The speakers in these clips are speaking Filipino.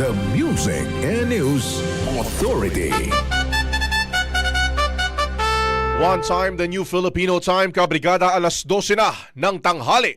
The Music and News Authority. One time, the new Filipino time, kabrigada alas 12 na ng tanghali.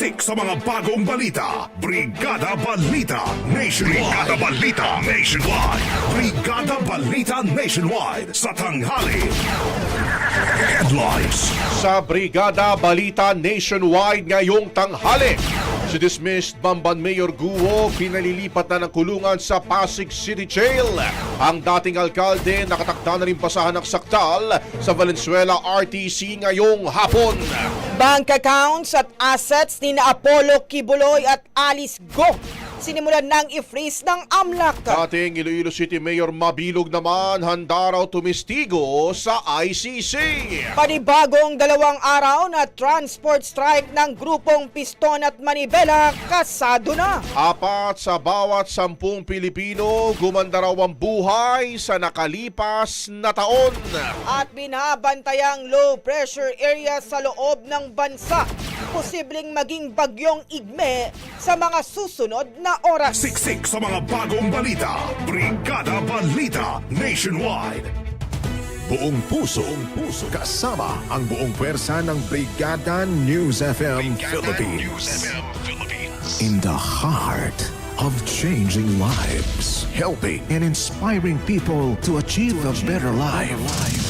Siksik sa mga bagong balita. Brigada Balita Nationwide. Brigada Balita Nationwide. Brigada Balita Nationwide sa tanghali. Headlines. Sa Brigada Balita Nationwide ngayong tanghali. Si dismissed Bamban Mayor Guo pinalilipat na ng kulungan sa Pasig City Jail. Ang dating alkalde nakatakda na rin pasahan ng saktal sa Valenzuela RTC ngayong hapon. Bank accounts at assets ni na Apollo Kibuloy at Alice Go sinimulan ng i-freeze ng AMLAC. Dating Iloilo City Mayor Mabilog naman handa raw tumistigo sa ICC. Panibagong dalawang araw na transport strike ng grupong Piston at Manibela kasado na. Apat sa bawat sampung Pilipino gumanda raw ang buhay sa nakalipas na taon. At binabantayang low pressure area sa loob ng bansa. Posibleng maging bagyong igme sa mga susunod na oras. Siksik sa mga bagong balita. Brigada Balita Nationwide. Buong puso, buong puso, kasama ang buong pwersa ng Brigada News FM Philippines. In the heart of changing lives, helping and inspiring people to achieve a better life.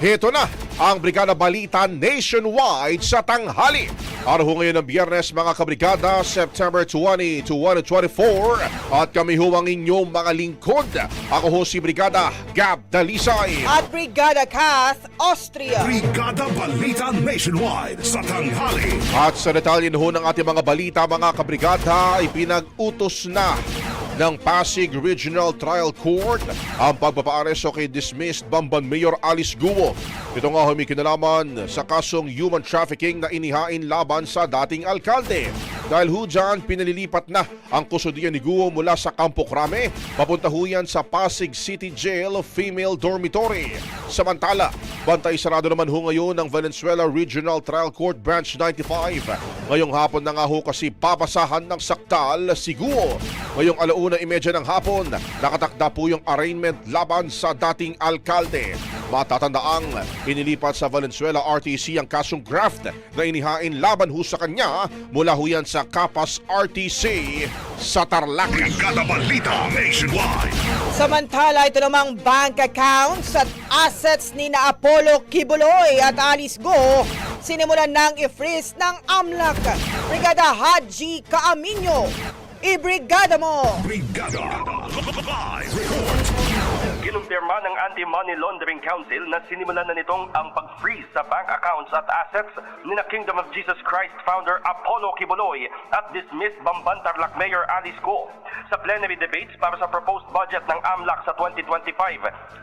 heto na ang Brigada Balita Nationwide sa tanghali. Araw ho ngayon ng biyernes mga kabrigada, September 20, 2024 at kami ho ang inyong mga lingkod. Ako ho si Brigada Gab Dalisay. At Brigada Kath, Austria. Brigada Balita Nationwide sa tanghali. At sa detalye ho ng ating mga balita mga kabrigada, ipinag-utos na ng Pasig Regional Trial Court ang pagpapaaresto kay dismissed Bamban Mayor Alice Guo. Ito nga humi kinalaman sa kasong human trafficking na inihain laban sa dating alkalde. Dahil ho dyan, pinalilipat na ang kusodiyan ni Guo mula sa Campo Crame, papunta ho yan sa Pasig City Jail Female Dormitory. Samantala, bantay sarado naman ho ngayon ng Valenzuela Regional Trial Court Branch 95. Ngayong hapon na nga ho kasi papasahan ng saktal si Guo. Ngayong alauna imedya ng hapon, nakatakda po yung arraignment laban sa dating alkalde. Matatandaang inilipat sa Valenzuela RTC ang kasong graft na inihain laban ho sa kanya mula ho yan sa Kapas RTC sa Tarlac. Brigada Balita Nationwide. Samantala, ito namang bank accounts at assets ni na Apollo Kibuloy at Alice Go sinimulan ng i-freeze ng AMLAC. Brigada Haji Kaaminyo, ibrigada mo! Brigada Live Report. Kinumpirma ng Anti-Money Laundering Council na sinimulan na nitong ang pag-freeze sa bank accounts at assets ni na Kingdom of Jesus Christ founder Apollo Kibuloy at dismissed Bamban Tarlac Mayor Alice Go. Sa plenary debates para sa proposed budget ng AMLAC sa 2025,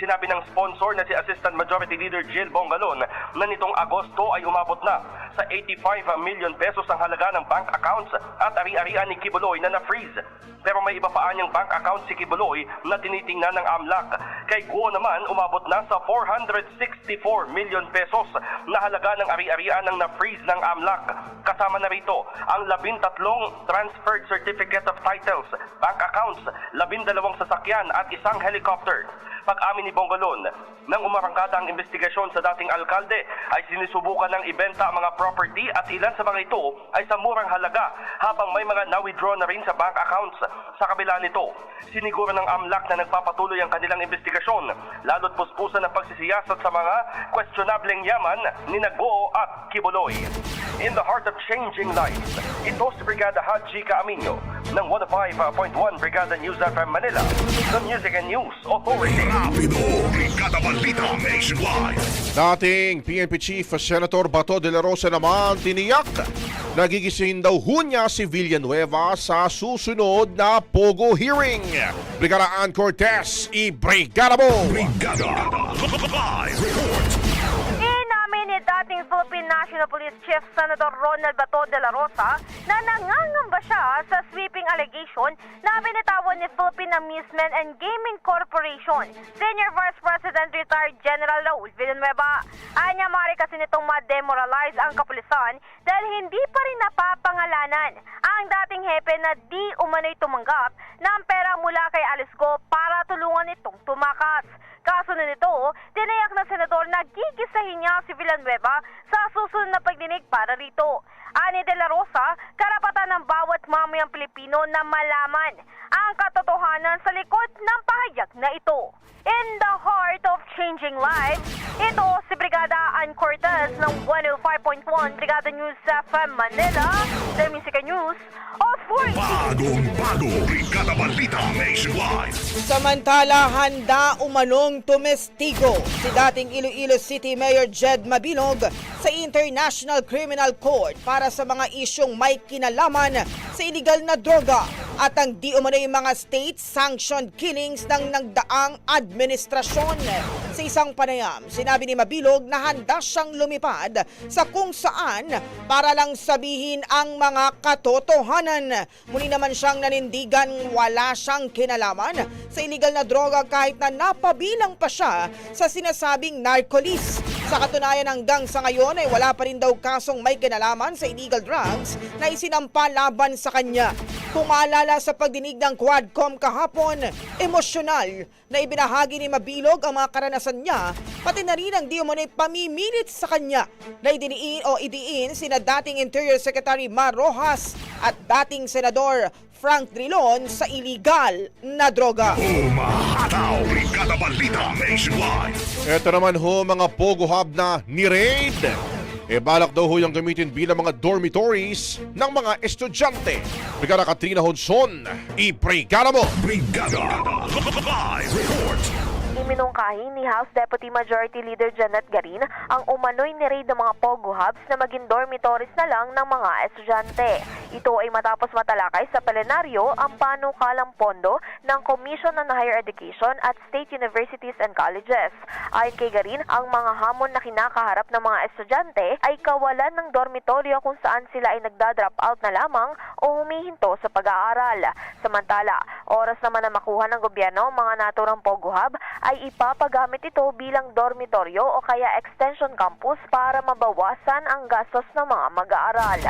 sinabi ng sponsor na si Assistant Majority Leader Jill Bongalon na nitong Agosto ay umabot na sa 85 million pesos ang halaga ng bank accounts at ari-arian ni Kibuloy na na-freeze. Pero may iba pa anyang bank account si Kibuloy na tinitingnan ng AMLAC. Kay Guo naman umabot na sa 464 million pesos na halaga ng ari-arian ng na-freeze ng AMLAC. Kasama na rito ang labintatlong transferred certificate of titles, bank accounts, labindalawang sasakyan at isang helicopter. Pag-amin ni Bongalon, nang umarangkada ang investigasyon sa dating alkalde, ay sinusubukan ng ibenta ang mga property at ilan sa mga ito ay sa murang halaga habang may mga na-withdraw na rin sa bank accounts. Sa kabila nito, siniguro ng AMLAC na nagpapatuloy ang kanilang investigasyon, lalo't puspusan ng pagsisiyasat sa mga questionableng yaman ni Nagbo at Kibuloy. In the heart of changing lives, ito si Brigada Haji Caaminyo ng 105.1 Brigada News FM Manila, the Music and News Authority. Rapido, Brigada Balita Nationwide. Dating PNP Chief Senator Bato de la Rosa naman tiniyak nagigising daw ho niya si Villanueva sa susunod na Pogo hearing. Brigada Ann Cortez, i-brigada mo! Brigada. Live report. Ni Philippine National Police Chief Senator Ronald Bato de la Rosa na nangangamba siya sa sweeping allegation na binitawan ni Philippine Amusement and Gaming Corporation Senior Vice President retired General Raul Villanueva. Anya mari kasi nitong ma-demoralize ang kapulisan dahil hindi pa rin napapangalanan ang dating hepe na di umano'y tumanggap ng pera mula kay Alice Go Kaso nito, tinayak na senador na gigisahin niya si Villanueva sa susunod na pagdinig para rito. Ani de la Rosa, karapatan ng bawat mamayang Pilipino na malaman ang katotohanan sa likod ng pahayag na ito. In the heart of changing lives, ito si Brigada Ann Cortez ng 105.1 Brigada News FM Manila, the Music News Authority. Bagong bago, Brigada Balita Nationwide. Samantala, handa umanong tumestigo si dating Iloilo City Mayor Jed Mabilog sa International Criminal Court para sa mga isyong may kinalaman sa illegal na droga at ang di umano'y mga state-sanctioned killings ng nagdaang administrasyon. Sa isang panayam, sinabi ni Mabilog na handa siyang lumipad sa kung saan para lang sabihin ang mga katotohanan. Muli naman siyang nanindigan wala siyang kinalaman sa illegal na droga kahit na napabilang pa siya sa sinasabing narcolis. Sa katunayan hanggang sa ngayon ay wala pa rin daw kasong may kinalaman sa illegal drugs na isinampa laban sa kanya. Kung maalala sa pagdinig ng Quadcom kahapon, emosyonal na ibinahagi ni Mabilog ang mga karanasan niya, pati na rin ang di umano'y pamimilit sa kanya na idiniin o idiin sina dating Interior Secretary Mar Rojas at dating Senador Frank Drilon sa illegal na droga. Umahataw, Brigada Balita Nationwide. Ito naman ho mga Pogo Hub na ni-raid. E balak daw ho yung gamitin bilang mga dormitories ng mga estudyante. Brigada Katrina Honson, i-brigada mo! Brigada. Live report. Iminungkahi ni House Deputy Majority Leader Janet Garin ang umano'y niraid ng mga Pogo Hubs na maging dormitories na lang ng mga estudyante. Ito ay matapos matalakay sa plenaryo ang panukalang pondo ng Commission on Higher Education at State Universities and Colleges. Ayon kay Garin, ang mga hamon na kinakaharap ng mga estudyante ay kawalan ng dormitoryo kung saan sila ay nagda-drop out na lamang o humihinto sa pag-aaral. Samantala, oras naman na makuha ng gobyerno ang mga naturang Pogo Hub ay ipapagamit ito bilang dormitoryo o kaya extension campus para mabawasan ang gastos ng mga mag-aaral.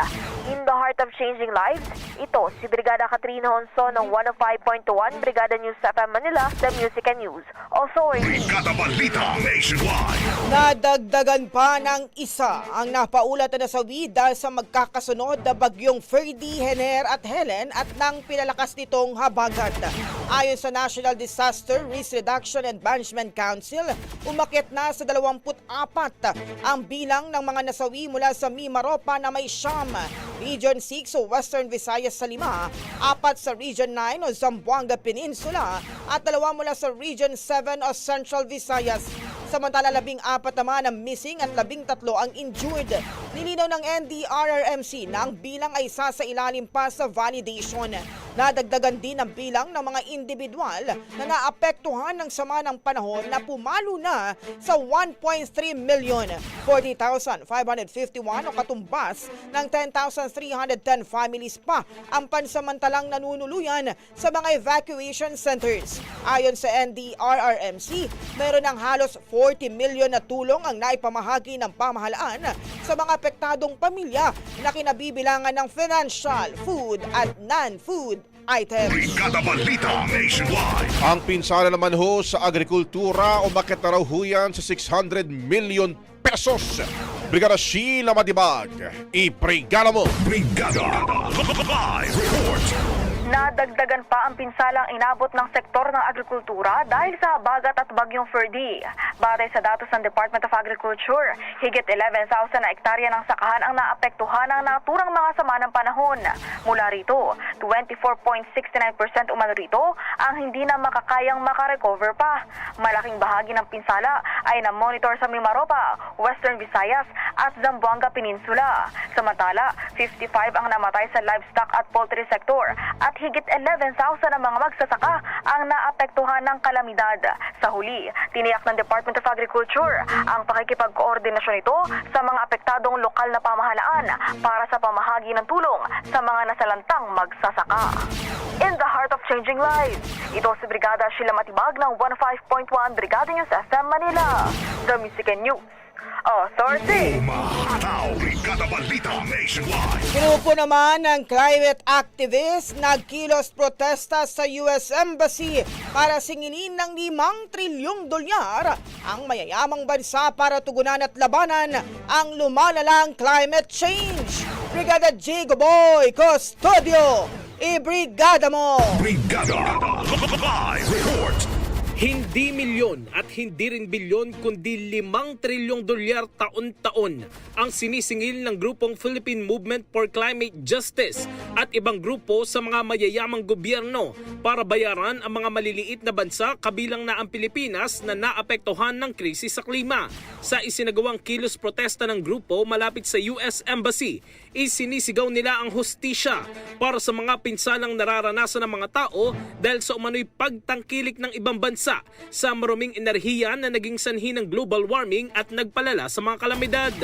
In the heart of changing lives, ito si Brigada Katrina Honso ng 105.1 Brigada News FM Manila, The Music and News Authority. Brigada Balita Nationwide. Nadagdagan pa ng isa ang napaulat na nasawi dahil sa magkakasunod na bagyong Ferdy, Hener at Helen at nang pinalakas nitong habagat. Ayon sa National Disaster Risk Reduction and Management Council, umakyat na sa 24 ang bilang ng mga nasawi mula sa Mimaropa na may siyam Region 6 o Western Visayas sa lima, apat sa Region 9 o Zamboanga Peninsula at dalawa mula sa Region 7 o Central Visayas. Samantala labing apat naman ang missing at labing tatlo ang injured. Nilinaw ng NDRRMC na ang bilang ay isa sa ilalim pa sa validation. Nadagdagan din ang bilang ng mga individual na naapektuhan ng sama ng panahon na pumalo na sa 1.3 million, 40,551 o katumbas ng 10,310 families pa ang pansamantalang nanunuluyan sa mga evacuation centers. Ayon sa NDRRMC, meron ng halos 40 million na tulong ang naipamahagi ng pamahalaan sa mga apektadong pamilya na kinabibilangan ng financial, food at non-food items. Brigada Balita Nationwide. Ang pinsala naman ho sa agrikultura umakit na raw ho yan sa 600 million pesos. Brigada Sheila Madibag, ibrigada mo! Brigada Live Report. Nadagdagan pa ang pinsalang inabot ng sektor ng agrikultura dahil sa bagat at bagyong Ferdy. Batay sa datos ng Department of Agriculture, higit 11,000 na ektarya ng sakahan ang naapektuhan ng naturang mga sama ng panahon. Mula rito, 24.69% umano rito ang hindi na makakayang makarecover pa. Malaking bahagi ng pinsala ay na-monitor sa Mimaropa, Western Visayas at Zamboanga Peninsula. Samantala, 55 ang namatay sa livestock at poultry sector at higit 11,000 ang mga magsasaka ang naapektuhan ng kalamidad. Sa huli, tiniyak ng Department of Agriculture ang pakikipag-koordinasyon nito sa mga apektadong lokal na pamahalaan para sa pamahagi ng tulong sa mga nasalantang magsasaka. In the heart of changing lives, ito si Brigada Sheila Matibag ng 15.1 Brigada News FM Manila. The Music and News Authority. Umahataw. Nationwide. Grupo naman ng climate activists nagkilos protesta sa US Embassy para singilin ng 5 trilyong dolyar ang mayayamang bansa para tugunan at labanan ang lumalalang climate change. Brigada J. Goboy Custodio, ibrigada mo! Brigada Live Report. Hindi milyon at hindi rin bilyon kundi limang trilyong dolyar taon-taon ang sinisingil ng grupong Philippine Movement for Climate Justice at ibang grupo sa mga mayayamang gobyerno para bayaran ang mga maliliit na bansa kabilang na ang Pilipinas na naapektuhan ng krisis sa klima. Sa isinagawang kilos protesta ng grupo malapit sa US Embassy, isinisigaw nila ang hustisya para sa mga pinsalang nararanasan ng mga tao dahil sa umano'y pagtangkilik ng ibang bansa sa maruming enerhiya na naging sanhi ng global warming at nagpalala sa mga kalamidad.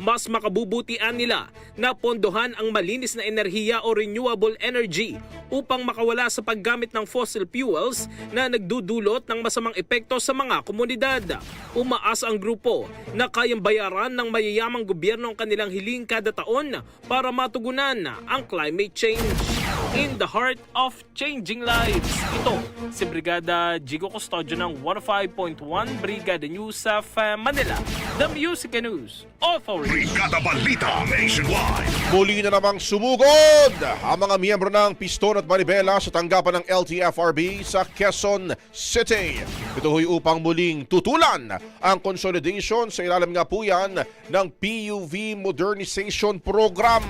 Mas makabubutian nila na pondohan ang malinis na enerhiya o renewable energy upang makawala sa paggamit ng fossil fuels na nagdudulot ng masamang epekto sa mga komunidad. Umaasa ang grupo na kayang bayaran ng mayayamang gobyerno ang kanilang hiling kada taon para matugunan ang climate change. In the heart of changing lives. Ito si Brigada Jigo Custodio ng 105.1 Brigada News uh, Manila. The Music and News Authority. Brigada Balita Nationwide. Muli na namang sumugod ang mga miyembro ng Piston at Manibela sa tanggapan ng LTFRB sa Quezon City. Ito ho'y upang muling tutulan ang consolidation sa ilalim nga po yan ng PUV Modernization Program.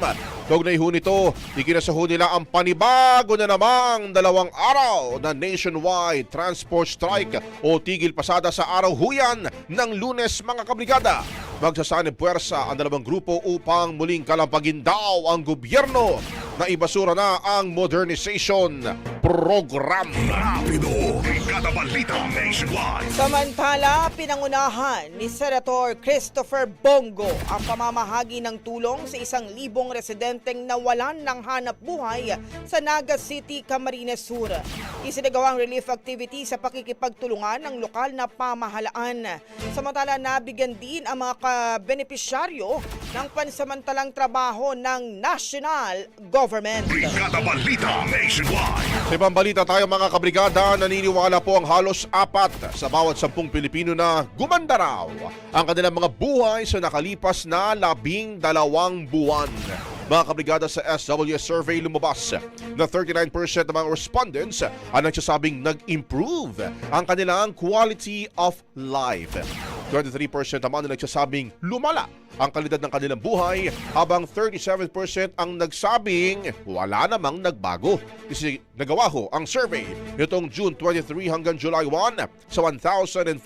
Kaugnay ho nito, ikinasaho nila ang panibago na namang dalawang araw na nationwide transport strike o tigil pasada sa araw huyan ng lunes mga kabrigada. Magsasanib puwersa ang dalawang grupo upang muling kalampagin daw ang gobyerno na ibasura na ang modernization program. Rapido. Brigada Balita Nationwide. Samantala, pinangunahan ni Senator Christopher Bongo ang pamamahagi ng tulong sa isang libong residenteng nawalan ng hanap buhay sa Naga City, Camarines Sur. Isinagawang relief activity sa pakikipagtulungan ng lokal na pamahalaan. Samantala, nabigyan din ang mga benepisyaryo ng pansamantalang trabaho ng national government. Brigada Balita Nationwide. Sa ibang balita tayo mga kabrigada, naniniwala po ang halos apat sa bawat sampung Pilipino na gumanda raw ang kanilang mga buhay sa nakalipas na labing dalawang buwan. Mga kabrigada sa SWS survey lumabas na 39% ng mga respondents ang nagsasabing nag-improve ang kanilang quality of life. 23% naman na nagsasabing lumala ang kalidad ng kanilang buhay habang 37% ang nagsabing wala namang nagbago. Kasi nagawa ho ang survey nitong June 23 hanggang July 1 sa 1,500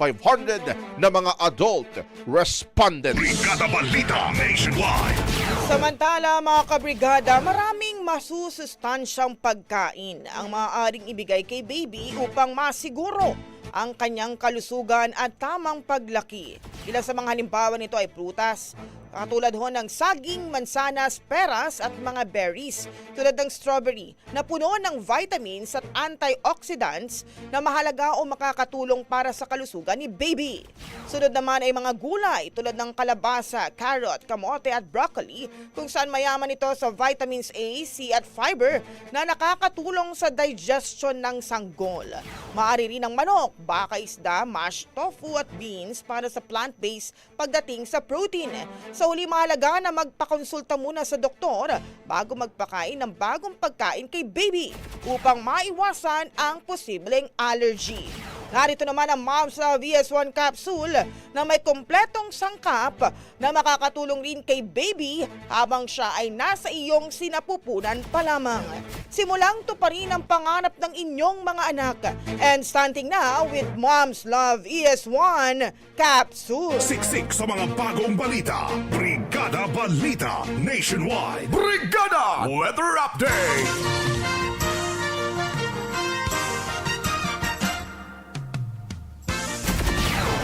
na mga adult respondents. Brigada Balita Nationwide. Samantala mga kabrigada, maraming masusustansyang pagkain ang maaaring ibigay kay baby upang masiguro ang kanyang kalusugan at tamang paglaki. Ilang sa mga halimbawa nito ay prutas, katulad ho ng saging, mansanas, peras at mga berries tulad ng strawberry na puno ng vitamins at antioxidants na mahalaga o makakatulong para sa kalusugan ni baby. Sunod naman ay mga gulay tulad ng kalabasa, carrot, kamote at broccoli kung saan mayaman ito sa vitamins A, C at fiber na nakakatulong sa digestion ng sanggol. Maaari rin ang manok, baka isda, mashed tofu at beans para sa plant-based pagdating sa protein. Sa huli mahalaga na magpakonsulta muna sa doktor bago magpakain ng bagong pagkain kay baby upang maiwasan ang posibleng allergy. Narito naman ang Moms sa VS1 capsule na may kompletong sangkap na makakatulong rin kay baby habang siya ay nasa iyong sinapupunan pa lamang. Simulang tuparin ang pangarap ng inyong mga anak. And starting now with Moms Love ES1 capsule. Siksik sa mga bagong balita. Brigada Balita Nationwide. Brigada Weather Update.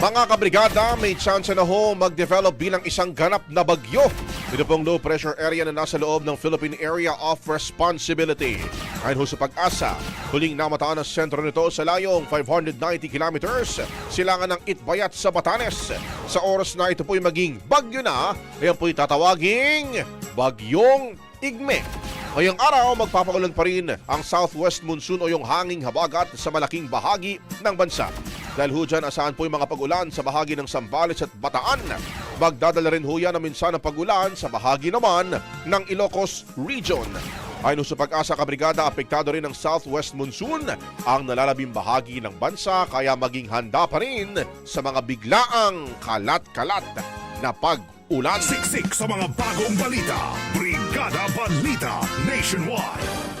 Mga kabrigada, may chance na ho mag-develop bilang isang ganap na bagyo. Ito pong low pressure area na nasa loob ng Philippine Area of Responsibility. Ayon ho sa pag-asa, huling namataan ang sentro nito sa layong 590 kilometers, silangan ng Itbayat sa Batanes. Sa oras na ito po'y maging bagyo na, ayan po'y tatawaging Bagyong Igme. Ngayong araw, magpapaulan pa rin ang southwest monsoon o yung hanging habagat sa malaking bahagi ng bansa. Dahil ho dyan, asahan po yung mga pag-ulan sa bahagi ng Sambales at Bataan. Magdadala rin ho yan ng minsan ng pag-ulan sa bahagi naman ng Ilocos Region. Ayon sa pag-asa kabrigada, apektado rin ng southwest monsoon ang nalalabing bahagi ng bansa kaya maging handa pa rin sa mga biglaang kalat-kalat na pag-ulan. Siksik sa mga bagong balita. Brigada Balita Nationwide.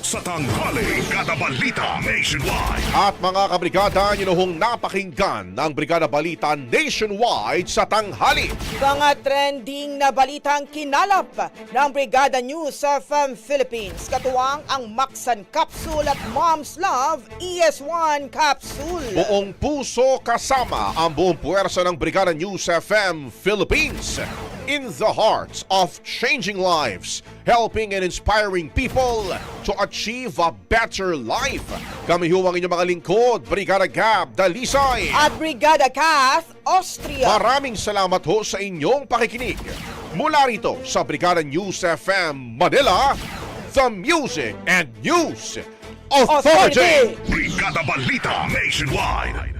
Sa tanghali, Brigada Balita Nationwide. At mga kabrigada, yun hong napakinggan ang Brigada Balita nationwide sa tanghali. Mga trending na balitang kinalap ng Brigada News of um, Philippines. Katuwang ang Maxan Capsule at Mom's Love ES1 Capsule. Buong puso kasama ang buong puwersa ng Brigada News FM Philippines. In the hearts of changing lives, helping and inspiring people to achieve a better life. Kami ho ang inyong mga lingkod, Brigada Gab Dalisay. At Brigada Kath Austria. Maraming salamat ho sa inyong pakikinig. Mula rito sa Brigada News FM Manila, the Music and News Authority. Authority. Brigada Balita Nationwide.